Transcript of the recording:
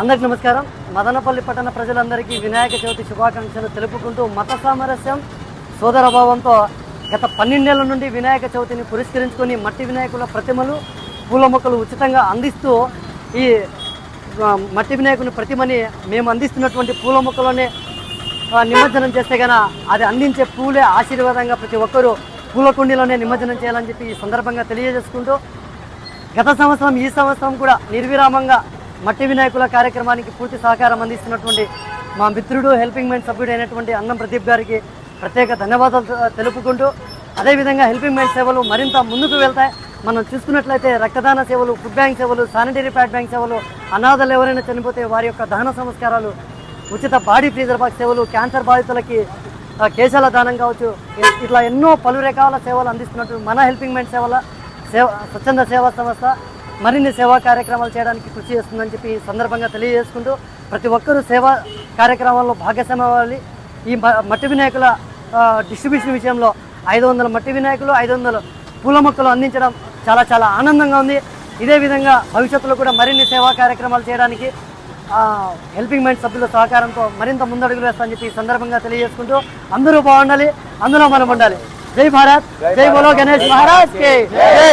అందరికి నమస్కారం. మదనపల్లి పట్టణ ప్రజలందరికీ వినాయక చవితి శుభాకాంక్షలు తెలుపుకుంటూ మత సామరస్యం సోదరభావంతో గత పన్నెండేళ్ళ నుండి వినాయక చవితిని పురస్కరించుకొని మట్టి వినాయకుల ప్రతిమలు పూల మొక్కలు ఉచితంగా అందిస్తూ ఈ మట్టి వినాయకుని ప్రతిమని మేము అందిస్తున్నటువంటి పూల మొక్కలోనే నిమజ్జనం చేస్తే గన అది అందించే పూలే ఆశీర్వాదంగా ప్రతి ఒక్కరూ పూల కుండీలోనే నిమజ్జనం చేయాలని చెప్పి ఈ సందర్భంగా తెలియజేసుకుంటూ గత సంవత్సరం ఈ సంవత్సరం కూడా నిర్విరామంగా మట్టి వినాయకుల కార్యక్రమానికి పూర్తి సహకారం అందిస్తున్నటువంటి మా మిత్రుడు హెల్పింగ్ మైండ్ సభ్యుడు అయినటువంటి అన్నం ప్రదీప్ గారికి ప్రత్యేక ధన్యవాదాలు తెలుపుకుంటూ అదేవిధంగా హెల్పింగ్ మైండ్ సేవలు మరింత ముందుకు వెళ్తాయి. మనం చూసుకున్నట్లయితే రక్తదాన సేవలు ఫుడ్ బ్యాంక్ సేవలు శానిటరీ ప్యాడ్ బ్యాంక్ సేవలు అనాథలు ఎవరైనా చనిపోతే వారి యొక్క దహన సంస్కారాలు ఉచిత బాడీ ఫ్రీజర్ బాక్స్ సేవలు క్యాన్సర్ బాధితులకి కేశాల దానం కావచ్చు ఇట్లా ఎన్నో పలు రకాల సేవలు అందిస్తున్నట్టు మన హెల్పింగ్ మైండ్ సేవల సేవ స్వచ్ఛంద సేవా సంస్థ మరిన్ని సేవా కార్యక్రమాలు చేయడానికి కృషి చేస్తుందని చెప్పి ఈ సందర్భంగా తెలియజేసుకుంటూ ప్రతి ఒక్కరూ సేవా కార్యక్రమాల్లో భాగస్వామ్యం అవ్వాలి ఈ మట్టి వినాయకుల డిస్ట్రిబ్యూషన్ విషయంలో ఐదు వందల మట్టి వినాయకులు ఐదు వందల పూల మొక్కలు అందించడం చాలా చాలా ఆనందంగా ఉంది. ఇదే విధంగా భవిష్యత్తులో కూడా మరిన్ని సేవా కార్యక్రమాలు చేయడానికి హెల్పింగ్ మైండ్ సభ్యుల సహకారంతో మరింత ముందడుగులు వేస్తామని చెప్పి ఈ సందర్భంగా తెలియజేసుకుంటూ అందరూ బాగుండాలి. అందులో మనం ఉండాలి. జై భారత్. జై బోలో గణేష్ మహారాజ్ కే. జై.